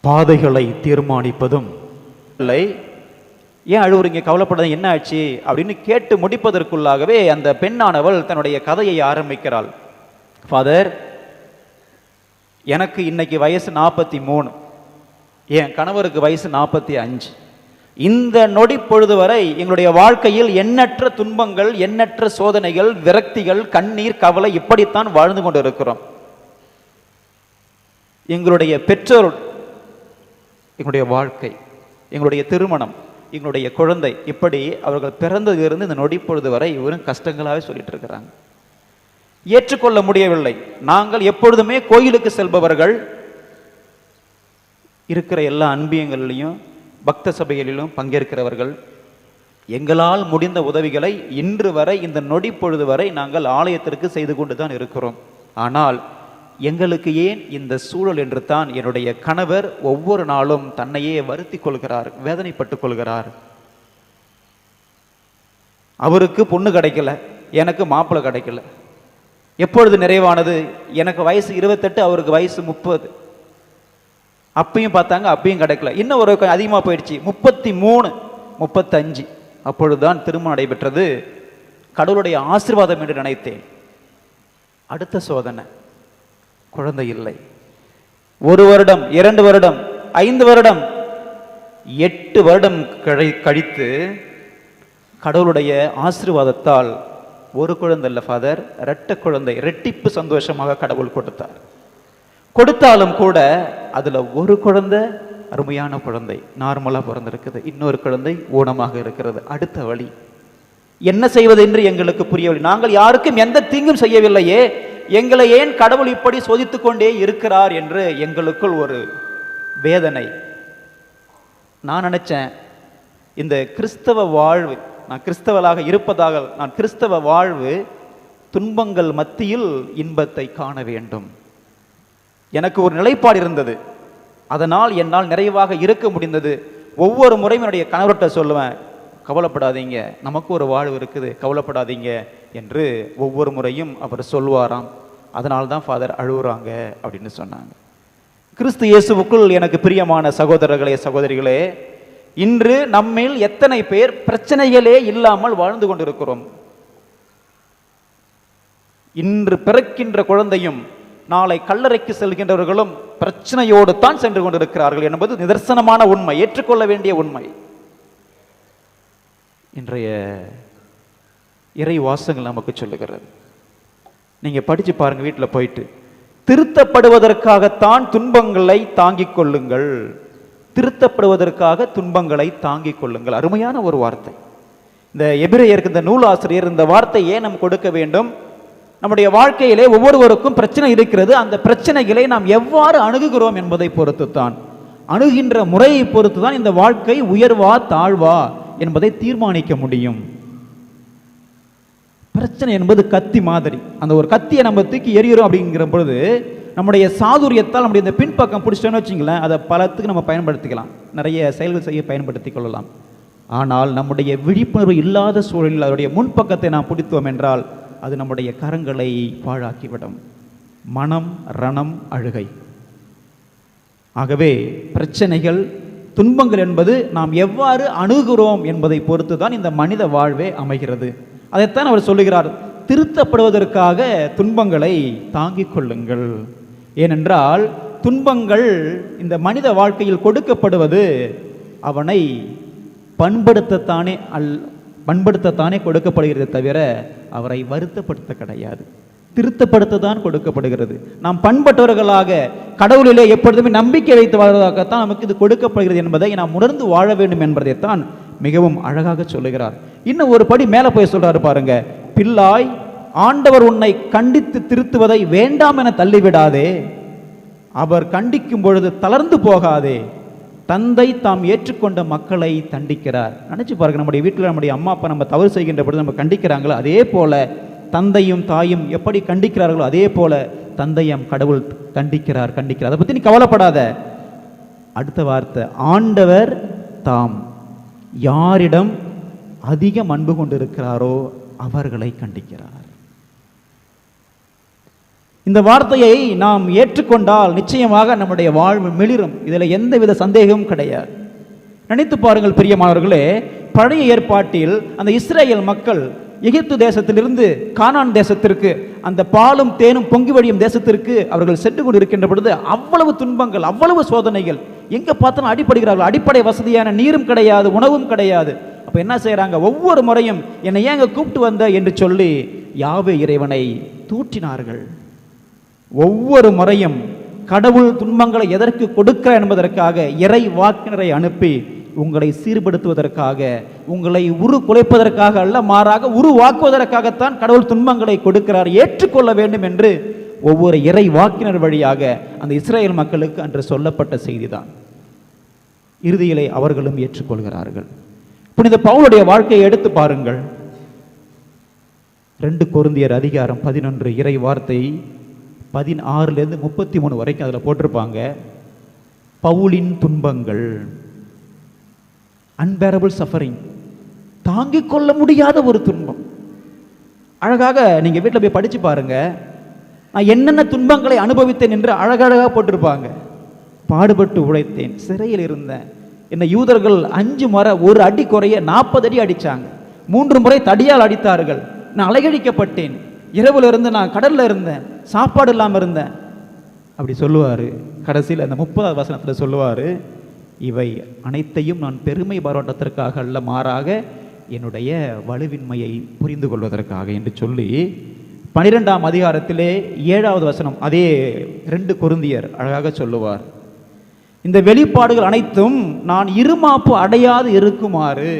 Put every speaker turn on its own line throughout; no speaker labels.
பாதைகளை தீர்மானிப்பதும். இல்லை. ஏன் அழுவுறீங்க கவலைப்படாத என்ன ஆச்சு? அப்படின்னு கேட்டு முடிப்பதற்குள்ளாகவே அந்த பெண்ணானவள் தன்னுடைய கதையை ஆரம்பிக்கிறாள். ஃபாதர் எனக்கு இன்னைக்கு வயசு நாற்பத்தி மூணு. என் கணவருக்கு வயசு நாற்பத்தி அஞ்சு. இந்த நொடி பொழுது வரை எங்களுடைய வாழ்க்கையில் எண்ணற்ற துன்பங்கள் எண்ணற்ற சோதனைகள் விரக்திகள் கண்ணீர் கவலை இப்படித்தான் வாழ்ந்து கொண்டு இருக்கிறோம் எங்களுடைய பெற்றோர் எங்களுடைய வாழ்க்கை எங்களுடைய திருமணம் எங்களுடைய குழந்தை இப்படி அவர்கள் பிறந்ததிலிருந்து இந்த நொடிப்பொழுது வரை வெறும் கஷ்டங்களாகவே சொல்லிட்டு இருக்கிறாங்க. ஏற்றுக்கொள்ள முடியவில்லை. நாங்கள் எப்பொழுதுமே கோயிலுக்கு செல்பவர்கள். இருக்கிற எல்லா அன்பியங்களிலையும் பக்த சபைகளிலும் பங்கேற்கிறவர்கள். எங்களால் முடிந்த உதவிகளை இன்று வரை இந்த நொடி பொழுது வரை நாங்கள் ஆலயத்திற்கு செய்து கொண்டு தான் இருக்கிறோம். ஆனால் எங்களுக்கு ஏன் இந்த சூழல் என்று தான் என்னுடைய கணவர் ஒவ்வொரு நாளும் தன்னையே வருத்தி கொள்கிறார் வேதனைப்பட்டுக் கொள்கிறார். அவருக்கு பொண்ணு கிடைக்கல எனக்கு மாப்பிள்ளை கிடைக்கல. எப்பொழுது நிறைவானது? எனக்கு வயசு இருபத்தெட்டு அவருக்கு வயசு முப்பது. அப்பையும் பார்த்தாங்க அப்பையும் கிடைக்கல. இன்னும் ஒரு அதிகமாக போயிடுச்சு. முப்பத்தி மூணு முப்பத்தஞ்சு. அப்பொழுதுதான் திருமணம் நடைபெற்றது. கடவுளுடைய ஆசீர்வாதம் என்று நினைத்தேன். அடுத்த சோதனை. குழந்தை இல்லை. ஒரு வருடம் இரண்டு வருடம் ஐந்து வருடம் எட்டு வருடம் கழி கழித்து கடவுளுடைய ஆசீர்வாதத்தால் ஒரு குழந்தை இல்லை ஃபாதர் ரெட்ட குழந்தை ரெட்டிப்பு சந்தோஷமாக கடவுள் கொடுத்தார். கொடுத்தாலும் கூட அதில் ஒரு குழந்தை அருமையான குழந்தை நார்மலாக பிறந்திருக்குது. இன்னொரு குழந்தை ஊனமாக இருக்கிறது. அடுத்த வழி என்ன செய்வது என்று எங்களுக்கு புரியவில்லை நாங்கள் யாருக்கும் எந்த தீங்கும் செய்யவில்லையே. எங்களை ஏன் கடவுள் இப்படி சோதித்து கொண்டே இருக்கிறார் என்று எங்களுக்குள் ஒரு வேதனை. நான் நினச்சேன் இந்த கிறிஸ்தவ வாழ்வு நான் கிறிஸ்தவளாக இருப்பதாக நான் கிறிஸ்தவ வாழ்வு துன்பங்கள் மத்தியில் இன்பத்தை காண வேண்டும். எனக்கு ஒரு நிலைப்பாடு இருந்தது. அதனால் என்னால் நிறைவாக இருக்க முடிந்தது. ஒவ்வொரு முறையும் என்னுடைய கணவர்கிட்ட சொல்லுவேன் கவலைப்படாதீங்க. நமக்கு ஒரு வாழ்வு இருக்குது கவலைப்படாதீங்க என்று ஒவ்வொரு முறையும் அவர் சொல்வாராம் அதனால தான் ஃபாதர் அழுகுறாங்க அப்படின்னு சொன்னாங்க. கிறிஸ்து இயேசுவுக்குள் எனக்கு பிரியமான சகோதரர்களே சகோதரிகளே இன்று நம்மில் எத்தனை பேர் பிரச்சனைகளே இல்லாமல் வாழ்ந்து கொண்டிருக்கிறோம். இன்று பிறக்கின்ற குழந்தையும் நாளை கல்லறைக்கு செல்கின்றவர்களும் பிரச்சனையோடு தான் சென்று கொண்டிருக்கிறார்கள் என்பது நிதர்சனமான உண்மை ஏற்றுக்கொள்ள வேண்டிய உண்மை. இன்றைய இறை வாசங்கள் நமக்கு சொல்லுகிறது. நீங்கள் படித்து பாருங்கள் வீட்டில் போயிட்டு. திருத்தப்படுவதற்காகத்தான் துன்பங்களை தாங்கிக் கொள்ளுங்கள். திருத்தப்படுவதற்காக துன்பங்களை தாங்கிக் கொள்ளுங்கள். அருமையான ஒரு வார்த்தை. இந்த எபிரேயருக்கு இந்த நூலாசிரியர் இந்த வார்த்தையே நாம் கொடுக்க வேண்டும்? நம்முடைய வாழ்க்கையிலே ஒவ்வொருவருக்கும் பிரச்சனை இருக்கிறது. அந்த பிரச்சனைகளை நாம் எவ்வாறு அணுகுகிறோம் என்பதை பொறுத்து தான் அணுகின்ற முறையை பொறுத்து தான் இந்த வாழ்க்கை உயர்வா தாழ்வா? என்பதை தீர்மானிக்க முடியும். பிரச்சனை என்பது கத்தி மாதிரி. அந்த ஒரு கத்தியை நம்ம தூக்கி எறிகிறோம் அப்படிங்கிற பொழுது நம்முடைய சாதுரியத்தால் நம்முடைய இந்த பின்பக்கம் பிடிச்சிட்டோன்னு வச்சுங்களேன் அதை பலத்துக்கு நம்ம பயன்படுத்திக்கலாம். நிறைய செயல்கள் செய்ய பயன்படுத்திக் கொள்ளலாம். ஆனால் நம்முடைய விழிப்புணர்வு இல்லாத சூழலில் அதனுடைய முன்பக்கத்தை நாம் பிடித்தோம் என்றால் அது நம்முடைய கரங்களை பாழாக்கிவிடும். மனம் ரணம் அழுகை. ஆகவே பிரச்சனைகள் துன்பங்கள் என்பது நாம் எவ்வாறு அணுகிறோம் என்பதை பொறுத்து தான் இந்த மனித வாழ்வே அமைகிறது. அதைத்தான் அவர் சொல்லுகிறார் திருத்தப்படுவதற்காக துன்பங்களை தாங்கிக் கொள்ளுங்கள். ஏனென்றால் துன்பங்கள் இந்த மனித வாழ்க்கையில் கொடுக்கப்படுவது அவனை பண்படுத்தத்தானே அல் பண்படுத்தத்தானே கொடுக்கப்படுகிறது தவிர அவரை வருத்தப்படுத்த கிடையாது. திருத்தப்படுத்த தான் கொடுக்கப்படுகிறது. நாம் பண்பட்டவர்களாக கடவுளிலே எப்பொழுதுமே நம்பிக்கை வைத்து வாழ்வதாகத்தான் நமக்கு இது கொடுக்கப்படுகிறது என்பதை நாம் உணர்ந்து வாழ வேண்டும் என்பதைத்தான் மிகவும் அழகாக சொல்லுகிறார். இன்னும் ஒரு படி மேலே போய் சொல்றாரு பாருங்க. பிள்ளாய் ஆண்டவர் உன்னை கண்டித்து திருத்துவதை வேண்டாம் என தள்ளிவிடாதே. அவர் கண்டிக்கும் பொழுது தளர்ந்து போகாதே. தந்தை தாம் ஏற்றுக்கொண்ட மக்களை தண்டிக்கிறார். நினைச்சு பாருங்க நம்முடைய வீட்டில் நம்முடைய அம்மா அப்பா நம்ம தவறு செய்கின்ற பொழுது நம்ம கண்டிக்கிறாங்களோ அதே போல தந்தையும் தாயும் எப்படி கண்டிக்கிறார்களோ அதே போல தந்தையம் கடவுள் கண்டிக்கிறார் கண்டிக்கிறார். அதை பற்றி நீ கவலைப்படாத. அடுத்த வார்த்தை ஆண்டவர் தாம் யாரிடம் அதிகம் அன்பு கொண்டிருக்கிறாரோ அவர்களை கண்டிக்கிறார். இந்த வார்த்தையை நாம் ஏற்றுக்கொண்டால் நிச்சயமாக நம்முடைய வாழ்வு மிளிரும். இதில் எந்தவித சந்தேகமும் கிடையாது. நினைத்து பாருங்கள் பிரியமானவர்களே பழைய ஏற்பாட்டில் அந்த இஸ்ரேல் மக்கள் எகிப்து தேசத்திலிருந்து கானான் தேசத்திற்கு அந்த பாலும் தேனும் பொங்கி வழியும் தேசத்திற்கு அவர்கள் சென்று கொண்டிருக்கின்ற பொழுது அவ்வளவு துன்பங்கள் அவ்வளவு சோதனைகள். எங்கே பார்த்தாலும் அடிப்படுகிறார்கள் அடிப்படை வசதியான நீரும் கிடையாது உணவும் கிடையாது. அப்போ என்ன செய்கிறாங்க ஒவ்வொரு முறையும் என்னை ஏங்க கூப்பிட்டு வந்த என்று சொல்லி யாவே இறைவனை தூற்றினார்கள். ஒவ்வொரு முறையும் கடவுள் துன்பங்களை எதற்கு கொடுக்கிறார் என்பதற்காக இறை வாக்கினரை அனுப்பி உங்களை சீர்படுத்துவதற்காக உங்களை உரு குலைப்பதற்காக அல்ல மாறாக உருவாக்குவதற்காகத்தான் கடவுள் துன்பங்களை கொடுக்கிறார். ஏற்றுக்கொள்ள வேண்டும் என்று ஒவ்வொரு இறை வாக்கினர் வழியாக அந்த இஸ்ரேல் மக்களுக்கு அன்று சொல்லப்பட்ட செய்திதான். இறுதியிலே அவர்களும் ஏற்றுக்கொள்கிறார்கள். புனித பவுனுடைய வாழ்க்கையை எடுத்து பாருங்கள். ரெண்டு கொருந்தியர் அதிகாரம் பதினொன்று இறை வார்த்தை பதினாறுலேருந்து முப்பத்தி மூணு வரைக்கும் அதில் போட்டிருப்பாங்க. பவுலின் துன்பங்கள். அன்பேரபிள் சஃபரிங் தாங்கிக் கொள்ள முடியாத ஒரு துன்பம். அழகாக நீங்கள் வீட்டில் போய் படித்து பாருங்க. நான் என்னென்ன துன்பங்களை அனுபவித்தேன் என்று அழகழகாக போட்டிருப்பாங்க. பாடுபட்டு உழைத்தேன் சிறையில் இருந்தேன். என்னை யூதர்கள் அஞ்சு முறை ஒரு அடி குறைய நாற்பது அடி அடித்தாங்க மூன்று முறை தடியால் அடித்தார்கள். நான் அலைகழிக்கப்பட்டேன். இரவில் இருந்து நான் கடல்ல இருந்தேன். சாப்பாடு இல்லாமல் இருந்தேன். அப்படி சொல்லுவார். கடைசியில் அந்த முப்பதாவது வசனத்தில் சொல்லுவார். இவை அனைத்தையும் நான் பெருமை பாராட்டத்திற்காக அல்ல மாறாக என்னுடைய வலுவின்மையை புரிந்து கொள்வதற்காக என்று சொல்லி பனிரெண்டாம் அதிகாரத்திலே ஏழாவது வசனம் அதே ரெண்டு குருந்தியர் அழகாக சொல்லுவார். இந்த வெளிப்பாடுகள் அனைத்தும் நான் இருமாப்பு அடையாது இருக்குமாறு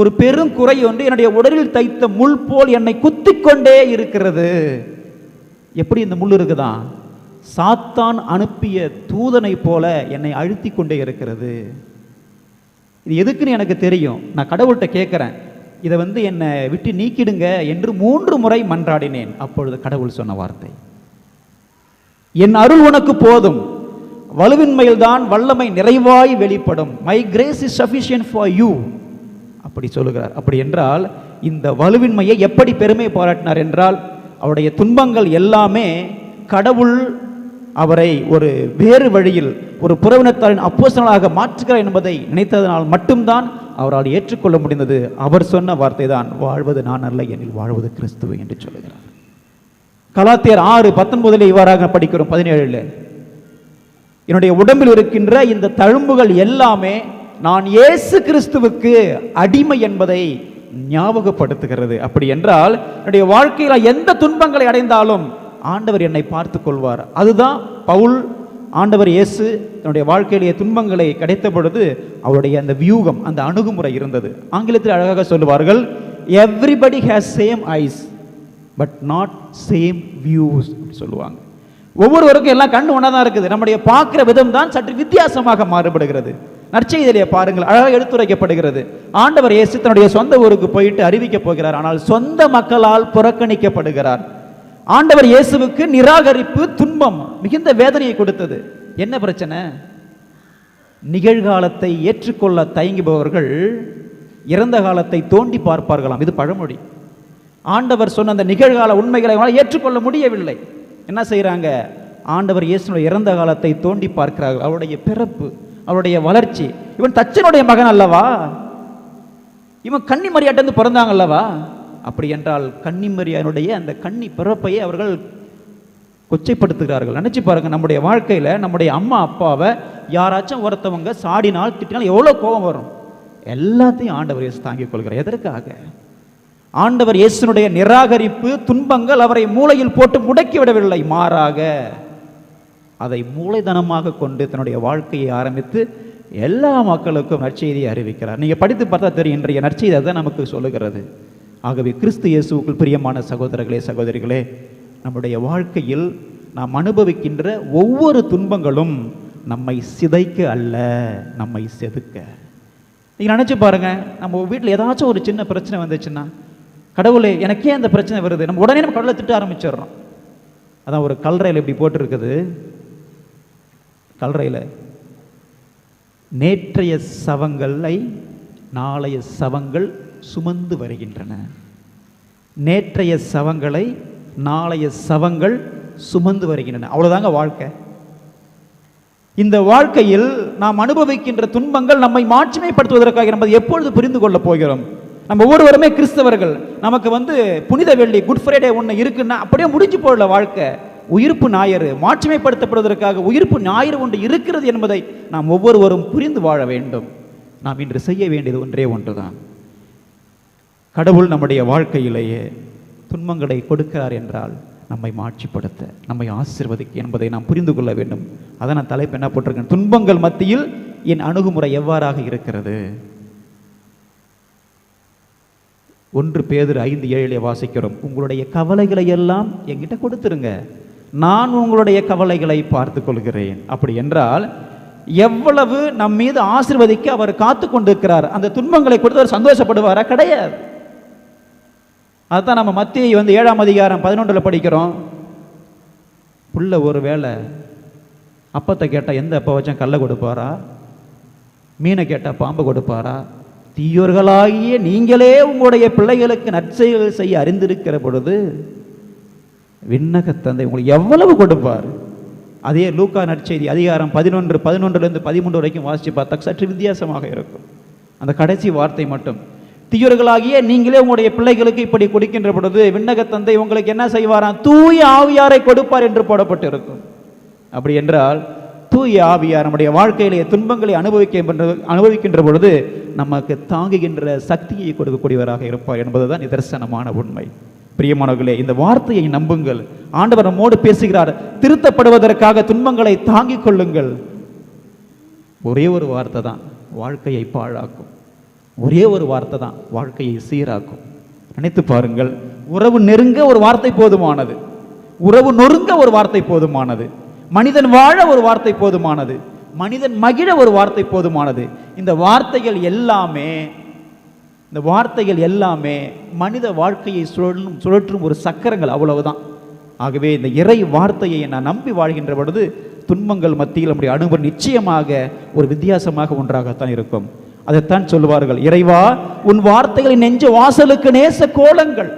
ஒரு பெரும் குறை ஒன்று என்னுடைய உடலில் தைத்த முள் போல் என்னை குத்தி கொண்டே இருக்கிறது. எப்படி இந்த முள் இருக்குதான் சாத்தான் அனுப்பிய தூதனை போல என்னை அழுத்தி கொண்டே இருக்கிறது. இது எதுக்குன்னு எனக்கு தெரியும். நான் கடவுள்கிட்ட கேட்குறேன். இதை வந்து என்னை விட்டு நீக்கிடுங்க என்று மூன்று முறை மன்றாடினேன். அப்பொழுது கடவுள் சொன்ன வார்த்தை. என் அருள் உனக்கு போதும். வலுவின்மையில் தான் வல்லமை நிறைவாய் வெளிப்படும். My grace is sufficient for you அப்படி சொல்லுகிறார். அப்படி என்றால் இந்த வலுவின்மையை எப்படி பெருமை பாராட்டினார் என்றால் அவருடைய துன்பங்கள் எல்லாமே கடவுள் அவரை ஒரு வேறு வழியில் ஒரு புறவினத்தாரின் அப்போசனாக மாற்றுகிறார் என்பதை நினைத்ததனால் மட்டும்தான் அவரால் ஏற்றுக்கொள்ள முடிந்தது. அவர் சொன்ன வார்த்தை தான் வாழ்வது நான் அல்ல எனில் வாழ்வது கிறிஸ்துவ என்று சொல்லுகிறார். கலாத்தியர் ஆறு பத்தொன்பதில் இவ்வாறாக படிக்கிறோம் பதினேழுல. என்னுடைய உடம்பில் இருக்கின்ற இந்த தழும்புகள் எல்லாமே நான் இயேசு கிறிஸ்துவுக்கு அடிமை என்பதை ஞாபகப்படுத்துகிறது. அப்படி என்றால் என்னுடைய வாழ்க்கையில் எந்த துன்பங்களை அடைந்தாலும் ஆண்டவர் என்னை பார்த்து கொள்வார் அதுதான் பவுல் ஆண்டவர் இயேசு தன்னுடைய வாழ்க்கையிலேயே துன்பங்களை கிடைத்த பொழுது அவருடைய அந்த வியூகம் அந்த அணுகுமுறை இருந்தது. ஆங்கிலத்தில் அழகாக சொல்லுவார்கள் everybody has same eyes but not same views சொல்லுவாங்க. ஒவ்வொருவருக்கும் எல்லாம் கண் ஒன்றா தான் இருக்குது. நம்முடைய பார்க்குற விதம் தான் சற்று வித்தியாசமாக மாறுபடுகிறது. நற்செய்தியிலே பாருங்கள் அழகாக எடுத்துரைக்கப்படுகிறது. ஆண்டவர் இயேசு தன்னுடைய சொந்த ஊருக்கு போயிட்டு அறிவிக்கப் போகிறார். ஆனால் சொந்த மக்களால் புறக்கணிக்கப்படுகிறார். ஆண்டவர் இயேசுவுக்கு நிராகரிப்பு துன்பம் மிகுந்த வேதனையை கொடுத்தது. என்ன பிரச்சனை? நிகழ்காலத்தை ஏற்றுக்கொள்ள தயங்குபவர்கள் இறந்த காலத்தை தோண்டி பார்ப்பார்களாம். இது பழமொழி. ஆண்டவர் சொன்ன அந்த நிகழ்கால உண்மைகளை அவங்களால் ஏற்றுக்கொள்ள முடியவில்லை. என்ன செய்கிறாங்க ஆண்டவர் இயேசுனுடைய இறந்த காலத்தை தோண்டி பார்க்கிறார்கள். அவருடைய பிறப்பு அவருடைய வளர்ச்சி. இவன் தச்சனுடைய மகன் அல்லவா? இவன் கன்னி மரியாட்டிருந்து பிறந்தாங்க அல்லவா? அப்படி என்றால் கன்னிமரியானுடைய அந்த கன்னி பிறப்பையே அவர்கள் கொச்சைப்படுத்துகிறார்கள். நினச்சி பாருங்கள் நம்முடைய வாழ்க்கையில் நம்முடைய அம்மா அப்பாவை யாராச்சும் ஒருத்தவங்க சாடினால் திட்டினால் எவ்வளோ கோபம் வரும். எல்லாத்தையும் ஆண்டவர் இயேசு தாங்கிக் கொள்கிறார். எதற்காக? ஆண்டவர் இயேசுனுடைய நிராகரிப்பு துன்பங்கள் அவரை மூளையில் போட்டு முடக்கி விடவில்லை. மாறாக அதை மூளைதனமாக கொண்டு தன்னுடைய வாழ்க்கையை ஆரம்பித்து எல்லா மக்களுக்கும் நற்செய்தியை அறிவிக்கிறார். நீங்கள் படித்து பார்த்தா தெரியும் இன்றைய நற்செய்தி அதை நமக்கு சொல்லுகிறது. ஆகவே கிறிஸ்து இயேசுக்குள் பிரியமான சகோதரர்களே சகோதரிகளே நம்முடைய வாழ்க்கையில் நாம் அனுபவிக்கின்ற ஒவ்வொரு துன்பங்களும் நம்மை சிதைக்க அல்ல நம்மை செதுக்க. நீங்கள் நினச்சி பாருங்க நம்ம வீட்டில் ஏதாச்சும் ஒரு சின்ன பிரச்சனை வந்துச்சுன்னா கடவுளே எனக்கே அந்த பிரச்சனை வருது? நம்ம உடனே நம்ம கடவுளை திட்ட ஆரம்பிச்சிடுறோம். அதான் ஒரு கல்றையில் இப்படி போட்டிருக்குது. கல்றையில் நேற்றைய சவங்களை நாளைய சவங்கள் சுமந்து வருகின்றன. நேற்றைய சவங்களை நாளைய சவங்கள் சுமந்து வருகின்றன. அவ்வளோதாங்க வாழ்க்கை. இந்த வாழ்க்கையில் நாம் அனுபவிக்கின்ற துன்பங்கள் நம்மை மாட்சிமைப்படுத்துவதற்காக நம்ம எப்பொழுது புரிந்து கொள்ளப் போகிறோம்? நம்ம ஒவ்வொருவருமே கிறிஸ்தவர்கள். நமக்கு வந்து புனித வெள்ளி குட் ஃப்ரைடே ஒன்று இருக்குன்னா அப்படியே முடிஞ்சு போடல வாழ்க்கை. உயிர்ப்பு ஞாயிறு மாட்சிமைப்படுத்தப்படுவதற்காக உயிர்ப்பு ஞாயிறு ஒன்று இருக்கிறது என்பதை நாம் ஒவ்வொருவரும் புரிந்து வாழ வேண்டும். நாம் இன்று செய்ய வேண்டியது ஒன்றே ஒன்றுதான். கடவுள் நம்முடைய வாழ்க்கையிலேயே துன்பங்களை கொடுக்கிறார் என்றால் நம்மை மாட்சிப்படுத்த நம்மை ஆசிர்வதிக்க என்பதை நாம் புரிந்து கொள்ள வேண்டும். அதை நான் தலைப்பு என்ன போட்டிருக்கேன்? துன்பங்கள் மத்தியில் என் அணுகுமுறை எவ்வாறாக இருக்கிறது? ஒன்று பேதர் ஐந்து ஏழிலே வாசிக்கிறோம். உங்களுடைய கவலைகளை எல்லாம் என்கிட்ட கொடுத்துருங்க. நான் உங்களுடைய கவலைகளை பார்த்து கொள்கிறேன். அப்படி என்றால் எவ்வளவு நம் மீது ஆசிர்வதிக்க அவர் காத்து கொண்டிருக்கிறார் அந்த துன்பங்களை கொடுத்து அவர் சந்தோஷப்படுவாரா? கிடையாது. அதுதான் நம்ம மத்திய வந்து ஏழாம் அதிகாரம் பதினொன்றில் படிக்கிறோம். புள்ள ஒரு வேளை அப்பத்தை கேட்டால் எந்த அப்போ வச்சா கல்லை கொடுப்பாரா? மீனை கேட்டால் பாம்பு கொடுப்பாரா? தீயோர்களாகிய நீங்களே உங்களுடைய பிள்ளைகளுக்கு நற்செயல்கள் செய்ய அறிந்திருக்கிற பொழுது விண்ணகத்தந்தை உங்களுக்கு எவ்வளவு கொடுப்பார்? அதே லூக்கா நற்செய்தி அதிகாரம் பதினொன்று பதினொன்றுலேருந்து பதிமூன்று வரைக்கும் வாசித்து பார்த்தா சற்று வித்தியாசமாக இருக்கும். அந்த கடைசி வார்த்தை மட்டும். தீயர்களாகிய நீங்களே உங்களுடைய பிள்ளைகளுக்கு இப்படி கொடுக்கின்ற பொழுது விண்ணக தந்தை உங்களுக்கு என்ன செய்வாராம்? தூய ஆவியாரை கொடுப்பார் என்று போடப்பட்டு இருக்கும் அப்படி என்றால் தூய ஆவியார் நம்முடைய வாழ்க்கையிலே துன்பங்களை அனுபவிக்க அனுபவிக்கின்ற பொழுது நமக்கு தாங்குகின்ற சக்தியை கொடுக்கக்கூடியவராக இருப்பார் என்பதுதான் நிதர்சனமான உண்மை. பிரியமானவர்களே இந்த வார்த்தையை நம்புங்கள். ஆண்டவர் நம்மோடு பேசுகிறார். திருத்தப்படுவதற்காக துன்பங்களை தாங்கிக் கொள்ளுங்கள். ஒரே ஒரு வார்த்தை தான் வாழ்க்கையை பாழாக்கும். ஒரே ஒரு வார்த்தை தான் வாழ்க்கையை சீராக்கும். நினைத்து பாருங்கள் உறவு நெருங்க ஒரு வார்த்தை போதுமானது. உறவு நொறுங்க ஒரு வார்த்தை போதுமானது. மனிதன் வாழ ஒரு வார்த்தை போதுமானது. மனிதன் மகிழ ஒரு வார்த்தை போதுமானது. இந்த வார்த்தைகள் எல்லாமே இந்த வார்த்தைகள் எல்லாமே மனித வாழ்க்கையை சுழலும் சுழற்றும் ஒரு சக்கரங்கள் அவ்வளவுதான். ஆகவே இந்த இறை வார்த்தையை நான் நம்பி வாழ்கின்ற பொழுது துன்பங்கள் மத்தியில் நம்முடைய அனுபவம் நிச்சயமாக ஒரு வித்தியாசமாக ஒன்றாகத்தான் இருக்கும். அதைத்தான் சொல்லுவார்கள் இறைவா உன் வார்த்தைகளின் நெஞ்ச வாசலுக்கு நேச கோலங்கள்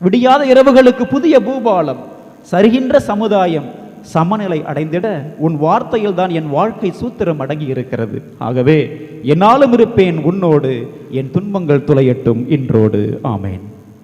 விடியாத இரவுகளுக்கு புதிய பூபாலம் சரிகின்ற சமுதாயம் சமநிலை அடைந்திட உன் வார்த்தையில் தான் என் வாழ்க்கை சூத்திரம் அடங்கி இருக்கிறது ஆகவே என்னாலும் இருப்பேன் உன்னோடு என் துன்பங்கள் துளையட்டும் இன்றோடு. ஆமேன்.